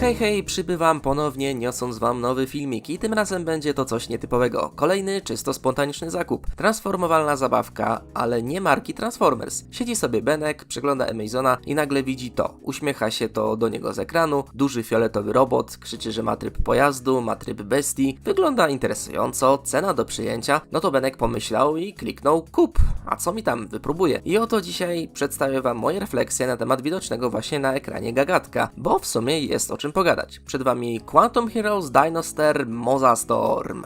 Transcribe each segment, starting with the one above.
Hej, hej, przybywam ponownie, niosąc wam nowy filmik i tym razem będzie to coś nietypowego. Kolejny, czysto spontaniczny zakup. Transformowalna zabawka, ale nie marki Transformers. Siedzi sobie Benek, przegląda Amazona i nagle widzi to. Uśmiecha się to do niego z ekranu, duży fioletowy robot, krzyczy, że ma tryb pojazdu, ma tryb bestii. Wygląda interesująco, cena do przyjęcia. No to Benek pomyślał i kliknął kup. A co mi tam, wypróbuję. I oto dzisiaj przedstawię wam moje refleksje na temat widocznego właśnie na ekranie gagatka, bo w sumie jest o czym pogadać. Przed wami Quantum Heroes Dinoster Moza Storm.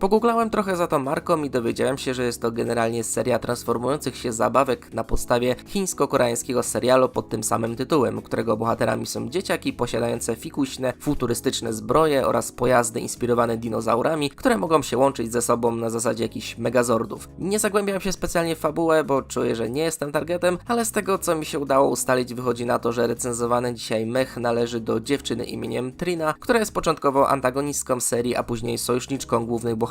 Pogooglałem trochę za tą marką i dowiedziałem się, że jest to generalnie seria transformujących się zabawek na podstawie chińsko-koreańskiego serialu pod tym samym tytułem, którego bohaterami są dzieciaki posiadające fikuśne, futurystyczne zbroje oraz pojazdy inspirowane dinozaurami, które mogą się łączyć ze sobą na zasadzie jakichś megazordów. Nie zagłębiam się specjalnie w fabułę, bo czuję, że nie jestem targetem, ale z tego co mi się udało ustalić wychodzi na to, że recenzowany dzisiaj mech należy do dziewczyny imieniem Trina, która jest początkowo antagonistką serii, a później sojuszniczką głównych bohaterów.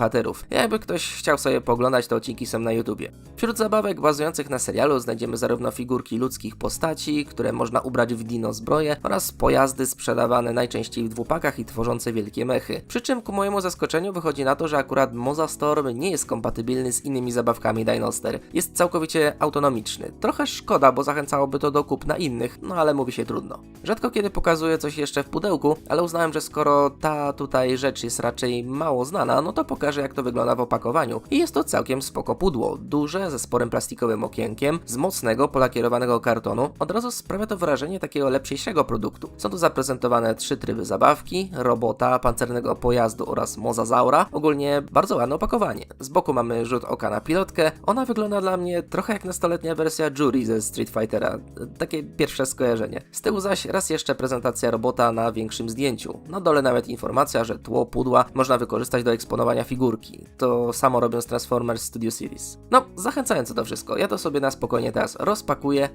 Jakby ktoś chciał sobie poglądać, to odcinki są na YouTubie. Wśród zabawek bazujących na serialu znajdziemy zarówno figurki ludzkich postaci, które można ubrać w dino zbroje oraz pojazdy sprzedawane najczęściej w dwupakach i tworzące wielkie mechy. Przy czym ku mojemu zaskoczeniu wychodzi na to, że akurat Moza Storm nie jest kompatybilny z innymi zabawkami Dinoster. Jest całkowicie autonomiczny. Trochę szkoda, bo zachęcałoby to do kupna innych, no ale mówi się trudno. Rzadko kiedy pokazuję coś jeszcze w pudełku, ale uznałem, że skoro ta tutaj rzecz jest raczej mało znana, no to pokażę jak to wygląda w opakowaniu. I jest to całkiem spoko pudło. Duże, ze sporym plastikowym okienkiem, z mocnego, polakierowanego kartonu. Od razu sprawia to wrażenie takiego lepszego produktu. Są tu zaprezentowane trzy tryby zabawki, robota, pancernego pojazdu oraz mozazaura. Ogólnie bardzo ładne opakowanie. Z boku mamy rzut oka na pilotkę. Ona wygląda dla mnie trochę jak nastoletnia wersja Jury ze Street Fightera. Takie pierwsze skojarzenie. Z tyłu zaś raz jeszcze prezentacja robota na większym zdjęciu. Na dole nawet informacja, że tło pudła można wykorzystać do eksponowania figurki. To samo robią z Transformers Studio Series. No, zachęcające to wszystko. Ja to sobie na spokojnie teraz rozpakuję.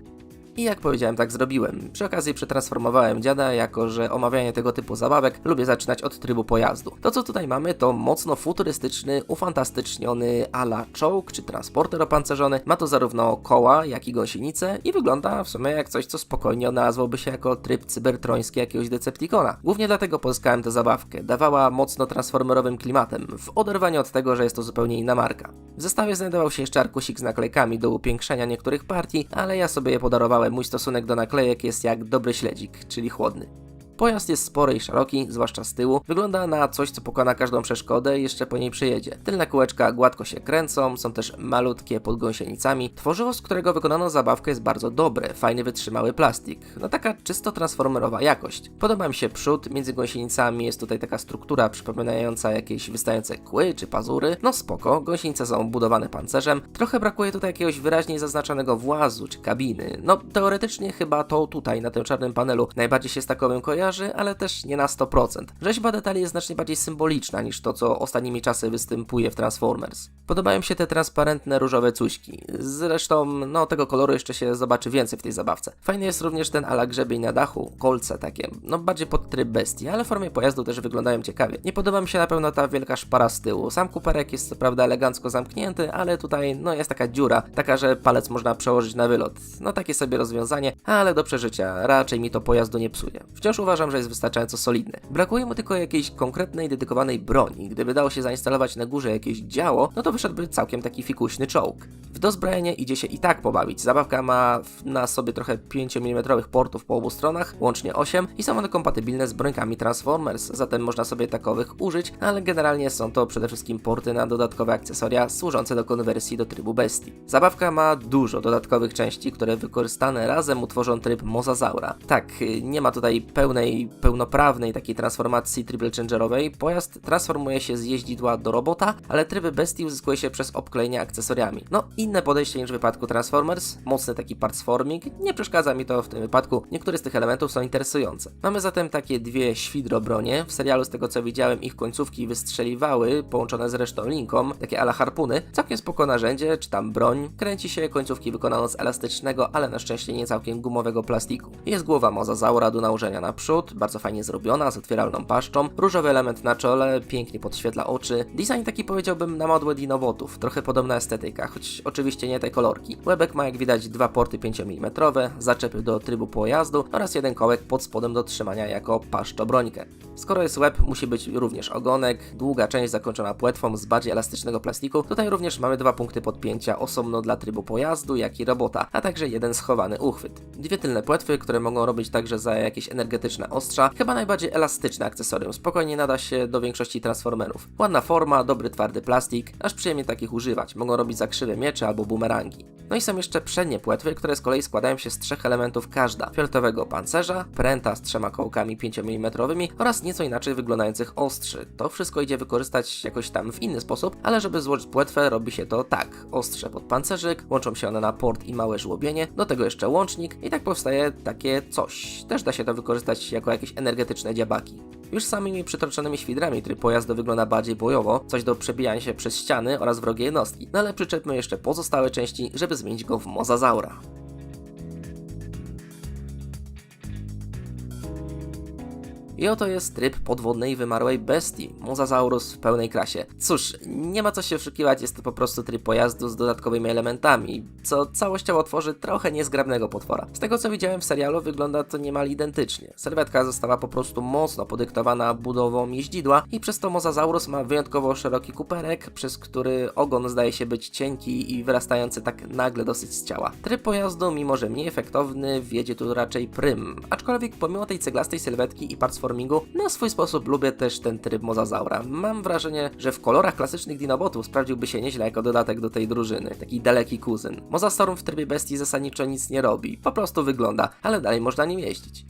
I jak powiedziałem, tak zrobiłem. Przy okazji przetransformowałem dziada, jako że omawianie tego typu zabawek lubię zaczynać od trybu pojazdu. To co tutaj mamy to mocno futurystyczny, ufantastyczniony ala czołg czy transporter opancerzony. Ma to zarówno koła, jak i gąsienicę i wygląda w sumie jak coś, co spokojnie odnalazłoby się jako tryb cybertroński jakiegoś Decepticona. Głównie dlatego pozyskałem tę zabawkę. Dawała mocno transformerowym klimatem, w oderwaniu od tego, że jest to zupełnie inna marka. W zestawie znajdował się jeszcze arkusik z naklejkami do upiększenia niektórych partii, ale ja sobie je podarowałem. Mój stosunek do naklejek jest jak dobry śledzik, czyli chłodny. Pojazd jest spory i szeroki, zwłaszcza z tyłu. Wygląda na coś, co pokona każdą przeszkodę i jeszcze po niej przejedzie. Tylne kółeczka gładko się kręcą, są też malutkie pod gąsienicami. Tworzywo, z którego wykonano zabawkę jest bardzo dobre, fajny wytrzymały plastik. No taka czysto transformerowa jakość. Podoba mi się przód, między gąsienicami jest tutaj taka struktura przypominająca jakieś wystające kły czy pazury. No spoko, gąsienice są budowane pancerzem. Trochę brakuje tutaj jakiegoś wyraźniej zaznaczonego włazu czy kabiny. No teoretycznie chyba to tutaj na tym czarnym panelu najbardziej się z takowym kojarzy, ale też nie na 100%. Rzeźba detali jest znacznie bardziej symboliczna niż to, co ostatnimi czasy występuje w Transformers. Podobają się te transparentne różowe cuśki. Zresztą, no tego koloru jeszcze się zobaczy więcej w tej zabawce. Fajny jest również ten ala grzebień na dachu, kolce takie, no bardziej pod tryb bestii, ale formie pojazdu też wyglądają ciekawie. Nie podoba mi się na pewno ta wielka szpara z tyłu. Sam kuperek jest co prawda elegancko zamknięty, ale tutaj no jest taka dziura, taka, że palec można przełożyć na wylot. No takie sobie rozwiązanie, ale do przeżycia. Raczej mi to pojazdu nie psuje. Wciąż uważam, że jest wystarczająco solidny. Brakuje mu tylko jakiejś konkretnej, dedykowanej broni. Gdyby dało się zainstalować na górze jakieś działo, no to wyszedłby całkiem taki fikuśny czołg. W dozbrojenie idzie się i tak pobawić. Zabawka ma na sobie trochę 5 mm portów po obu stronach, łącznie 8 i są one kompatybilne z brońkami Transformers, zatem można sobie takowych użyć, ale generalnie są to przede wszystkim porty na dodatkowe akcesoria służące do konwersji do trybu bestii. Zabawka ma dużo dodatkowych części, które wykorzystane razem utworzą tryb Mozazaura. Tak, y, nie ma tutaj pełnej, pełnoprawnej takiej transformacji triple changerowej. Pojazd transformuje się z jeździdła do robota, ale tryby bestii uzyskuje się przez obklejenie akcesoriami. No, inne podejście niż w wypadku Transformers, mocny taki partsforming, nie przeszkadza mi to w tym wypadku, niektóre z tych elementów są interesujące. Mamy zatem takie dwie świdrobronie, w serialu z tego co widziałem ich końcówki wystrzeliwały, połączone z resztą linką, takie ala harpuny, całkiem spoko narzędzie, czy tam broń, kręci się, końcówki wykonano z elastycznego, ale na szczęście nie całkiem gumowego plastiku. Jest głowa mozazaura do nałożenia na przód, bardzo fajnie zrobiona, z otwieralną paszczą, różowy element na czole, pięknie podświetla oczy. Design taki powiedziałbym na modłę dinowotów, trochę podobna estetyka, choć oczywiście nie te kolorki. Łebek ma jak widać dwa porty 5 mm, zaczepy do trybu pojazdu oraz jeden kołek pod spodem do trzymania jako paszczobrońkę. Skoro jest łeb, musi być również ogonek, długa część zakończona płetwą z bardziej elastycznego plastiku. Tutaj również mamy dwa punkty podpięcia osobno dla trybu pojazdu, jak i robota, a także jeden schowany uchwyt. Dwie tylne płetwy, które mogą robić także za jakieś energetyczne ostrza, chyba najbardziej elastyczne akcesorium, spokojnie nada się do większości transformerów. Ładna forma, dobry twardy plastik, aż przyjemnie takich używać, mogą robić za krzywe miecze albo bumerangi. No i są jeszcze przednie płetwy, które z kolei składają się z trzech elementów każda. Fioletowego pancerza, pręta z trzema kołkami 5 mm oraz nieco inaczej wyglądających ostrzy. To wszystko idzie wykorzystać jakoś tam w inny sposób, ale żeby złożyć płetwę robi się to tak. Ostrze pod pancerzyk, łączą się one na port i małe żłobienie, do tego jeszcze łącznik i tak powstaje takie coś. Też da się to wykorzystać jako jakieś energetyczne dziabaki. Już samymi przytroczonymi świdrami tryb pojazdu wygląda bardziej bojowo, coś do przebijania się przez ściany oraz wrogie jednostki. No ale przyczepmy jeszcze pozostałe części, żeby zmienić go w mozazaura. I oto jest tryb podwodnej wymarłej bestii, Mosasaurus w pełnej krasie. Cóż, nie ma co się oszukiwać, jest to po prostu tryb pojazdu z dodatkowymi elementami, co całościowo tworzy trochę niezgrabnego potwora. Z tego co widziałem w serialu wygląda to niemal identycznie. Serwetka została po prostu mocno podyktowana budową jeździdła i przez to Mosasaurus ma wyjątkowo szeroki kuperek, przez który ogon zdaje się być cienki i wyrastający tak nagle dosyć z ciała. Tryb pojazdu, mimo że mniej efektowny, wiedzie tu raczej prym, aczkolwiek pomimo tej ceglastej sylwetki i partsformingu, na swój sposób lubię też ten tryb mozazaura. Mam wrażenie, że w kolorach klasycznych dinobotów sprawdziłby się nieźle jako dodatek do tej drużyny, taki daleki kuzyn. Mozastorm w trybie bestii zasadniczo nic nie robi, po prostu wygląda, ale dalej można nim jeździć.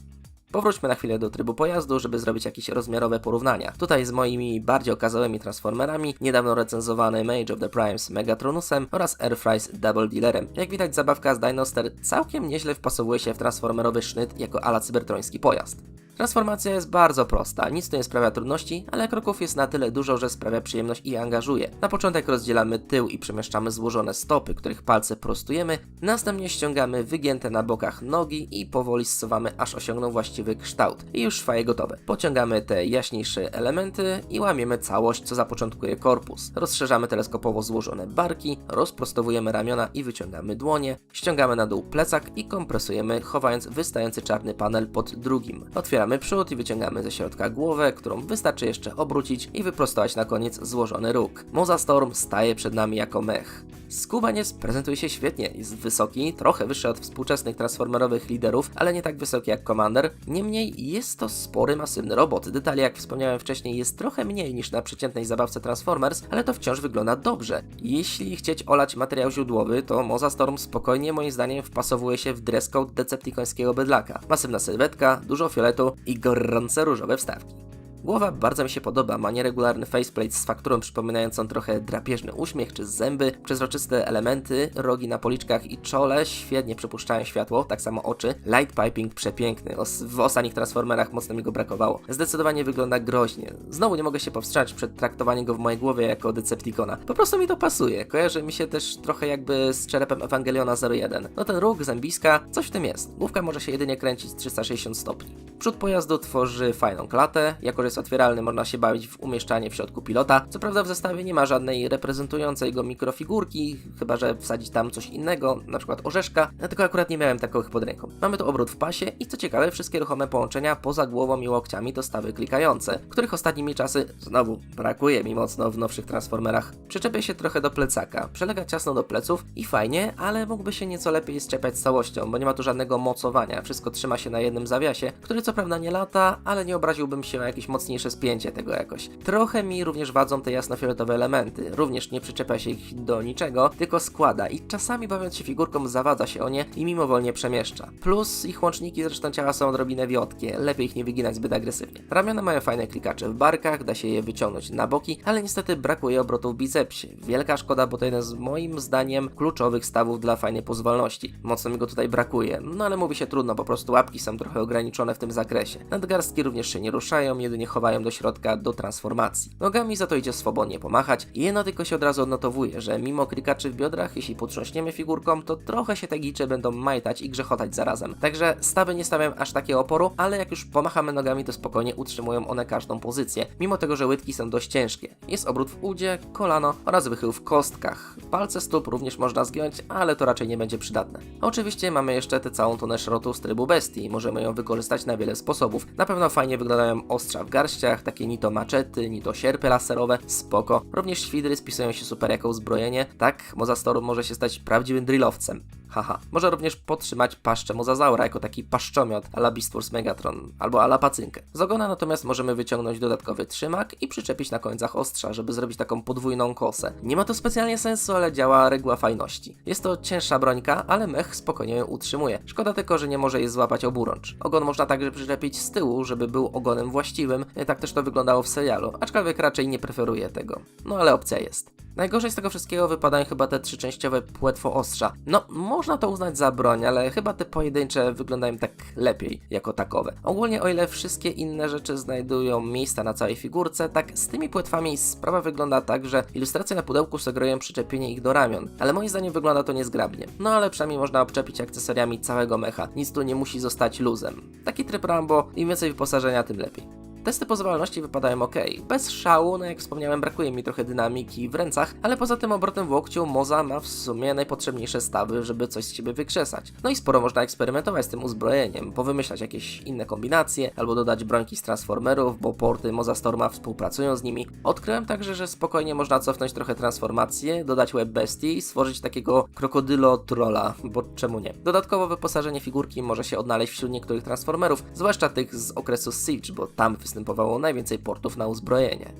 Powróćmy na chwilę do trybu pojazdu, żeby zrobić jakieś rozmiarowe porównania. Tutaj z moimi bardziej okazałymi transformerami, niedawno recenzowanym Age of the Primes Megatronusem oraz Airfrys Double Dealerem. Jak widać zabawka z Dinoster całkiem nieźle wpasowuje się w transformerowy sznyt jako ala cybertroński pojazd. Transformacja jest bardzo prosta, nic tu nie sprawia trudności, ale kroków jest na tyle dużo, że sprawia przyjemność i angażuje. Na początek rozdzielamy tył i przemieszczamy złożone stopy, których palce prostujemy, następnie ściągamy wygięte na bokach nogi i powoli zsuwamy, aż osiągną właściwy kształt. I już faje gotowe. Pociągamy te jaśniejsze elementy i łamiemy całość, co zapoczątkuje korpus. Rozszerzamy teleskopowo złożone barki, rozprostowujemy ramiona i wyciągamy dłonie, ściągamy na dół plecak i kompresujemy, chowając wystający czarny panel pod drugim. Otwieramy przód i wyciągamy ze środka głowę, którą wystarczy jeszcze obrócić i wyprostować na koniec złożony róg. Moza Storm staje przed nami jako mech. Skubaniec prezentuje się świetnie, jest wysoki, trochę wyższy od współczesnych transformerowych liderów, ale nie tak wysoki jak Commander. Niemniej jest to spory, masywny robot. Detali, jak wspomniałem wcześniej, jest trochę mniej niż na przeciętnej zabawce Transformers, ale to wciąż wygląda dobrze. Jeśli chcieć olać materiał źródłowy, to Moza Storm spokojnie moim zdaniem wpasowuje się w dress code decepticońskiego bydlaka. Masywna sylwetka, dużo fioletu i gorące różowe wstawki. Głowa bardzo mi się podoba, ma nieregularny faceplate z fakturą przypominającą trochę drapieżny uśmiech czy zęby, przezroczyste elementy, rogi na policzkach i czole świetnie przepuszczają światło, tak samo oczy. Light piping przepiękny, Os w ostatnich Transformerach mocno mi go brakowało. Zdecydowanie wygląda groźnie. Znowu nie mogę się powstrzymać przed traktowaniem go w mojej głowie jako Decepticona. Po prostu mi to pasuje, kojarzy mi się też trochę jakby z czerepem Ewangeliona 01. No ten róg, zębiska, coś w tym jest. Główka może się jedynie kręcić z 360 stopni. Przód pojazdu tworzy fajną klatę, jako że otwieralny, można się bawić w umieszczanie w środku pilota. Co prawda w zestawie nie ma żadnej reprezentującej go mikrofigurki, chyba że wsadzić tam coś innego, na przykład orzeszka, tylko akurat nie miałem takowych pod ręką. Mamy tu obrót w pasie i co ciekawe, wszystkie ruchome połączenia poza głową i łokciami to stawy klikające, których ostatnimi czasy znowu brakuje mi mocno w nowszych transformerach. Przyczepię się trochę do plecaka, przelega ciasno do pleców i fajnie, ale mógłby się nieco lepiej szczepiać z całością, bo nie ma tu żadnego mocowania, wszystko trzyma się na jednym zawiasie, który co prawda nie lata, ale nie obraziłbym się o jakieś mocniejsze spięcie tego jakoś. Trochę mi również wadzą te jasnofioletowe elementy, również nie przyczepia się ich do niczego, tylko składa i czasami bawiąc się figurką zawadza się o nie i mimowolnie przemieszcza. Plus ich łączniki zresztą ciała są odrobinę wiotkie, lepiej ich nie wyginać zbyt agresywnie. Ramiona mają fajne klikacze w barkach, da się je wyciągnąć na boki, ale niestety brakuje obrotów w bicepsie. Wielka szkoda, bo to jeden z moim zdaniem kluczowych stawów dla fajnej pozwolności. Mocno mi go tutaj brakuje, no ale mówi się trudno, po prostu łapki są trochę ograniczone w tym zakresie. Nadgarstki również się nie ruszają, jedynie chowają do środka do transformacji. Nogami za to idzie swobodnie pomachać i jedno tylko się od razu odnotowuje, że mimo klikaczy w biodrach, jeśli potrząśniemy figurką, to trochę się te gicze będą majtać i grzechotać zarazem. Także stawy nie stawiam aż takiego oporu, ale jak już pomachamy nogami, to spokojnie utrzymują one każdą pozycję, mimo tego, że łydki są dość ciężkie. Jest obrót w udzie, kolano oraz wychył w kostkach. Palce stóp również można zgiąć, ale to raczej nie będzie przydatne. Oczywiście mamy jeszcze tę całą tonę szrotu z trybu bestii, możemy ją wykorzystać na wiele sposobów. Na pewno fajnie wyglądają ostrza w garściach, takie ni to maczety, ni to sierpy laserowe, spoko. Również świdry spisują się super jako uzbrojenie, tak, Mozastorum może się stać prawdziwym drillowcem. Haha. Może również podtrzymać paszczę mozazaura jako taki paszczomiot ala Beast Wars Megatron albo ala pacynkę. Z ogona natomiast możemy wyciągnąć dodatkowy trzymak i przyczepić na końcach ostrza, żeby zrobić taką podwójną kosę. Nie ma to specjalnie sensu, ale działa reguła fajności. Jest to cięższa brońka, ale mech spokojnie ją utrzymuje. Szkoda tylko, że nie może jej złapać oburącz. Ogon można także przyczepić z tyłu, żeby był ogonem właściwym. Tak też to wyglądało w serialu, aczkolwiek raczej nie preferuję tego. No ale opcja jest. Najgorzej z tego wszystkiego wypadają chyba te trzyczęściowe płetwo ostrza. No, można to uznać za broń, ale chyba te pojedyncze wyglądają tak lepiej jako takowe. Ogólnie o ile wszystkie inne rzeczy znajdują miejsca na całej figurce, tak z tymi płetwami sprawa wygląda tak, że ilustracje na pudełku sugerują przyczepienie ich do ramion, ale moim zdaniem wygląda to niezgrabnie. No ale przynajmniej można obczepić akcesoriami całego mecha, nic tu nie musi zostać luzem. Taki tryb Rambo, im więcej wyposażenia, tym lepiej. Testy pozwalności wypadają ok. Bez szału, no jak wspomniałem, brakuje mi trochę dynamiki w rękach, ale poza tym obrotem w łokciu Moza ma w sumie najpotrzebniejsze stawy, żeby coś z siebie wykrzesać. No i sporo można eksperymentować z tym uzbrojeniem, powymyślać jakieś inne kombinacje, albo dodać brońki z Transformerów, bo porty Moza Storma współpracują z nimi. Odkryłem także, że spokojnie można cofnąć trochę transformację, dodać web bestii i stworzyć takiego krokodylo trolla, bo czemu nie? Dodatkowo wyposażenie figurki może się odnaleźć wśród niektórych Transformerów, zwłaszcza tych z okresu Siege, bo tam występowało najwięcej portów na uzbrojenie.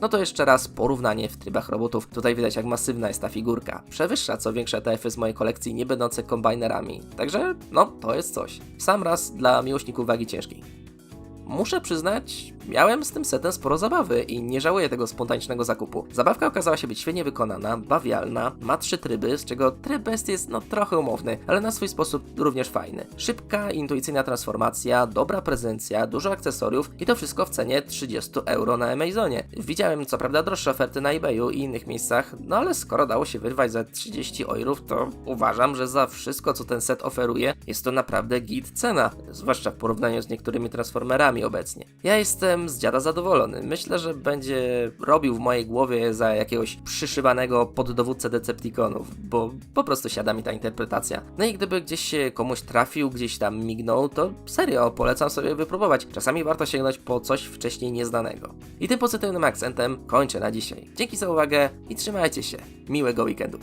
No to jeszcze raz porównanie w trybach robotów. Tutaj widać jak masywna jest ta figurka. Przewyższa co większe TF-y z mojej kolekcji nie będące kombinerami. Także no, to jest coś. Sam raz dla miłośników wagi ciężkiej. Muszę przyznać, miałem z tym setem sporo zabawy i nie żałuję tego spontanicznego zakupu. Zabawka okazała się być świetnie wykonana, bawialna, ma trzy tryby, z czego tryb best jest no trochę umowny, ale na swój sposób również fajny. Szybka, intuicyjna transformacja, dobra prezencja, dużo akcesoriów i to wszystko w cenie 30 euro na Amazonie. Widziałem co prawda droższe oferty na eBayu i innych miejscach, no ale skoro dało się wyrwać za 30 eurów, to uważam, że za wszystko co ten set oferuje jest to naprawdę git cena, zwłaszcza w porównaniu z niektórymi transformerami obecnie. Ja jestem z dziada zadowolony. Myślę, że będzie robił w mojej głowie za jakiegoś przyszywanego poddowódcę Decepticonów, bo po prostu siada mi ta interpretacja. No i gdyby gdzieś się komuś trafił, gdzieś tam mignął, to serio polecam sobie wypróbować. Czasami warto sięgnąć po coś wcześniej nieznanego. I tym pozytywnym akcentem kończę na dzisiaj. Dzięki za uwagę i trzymajcie się. Miłego weekendu.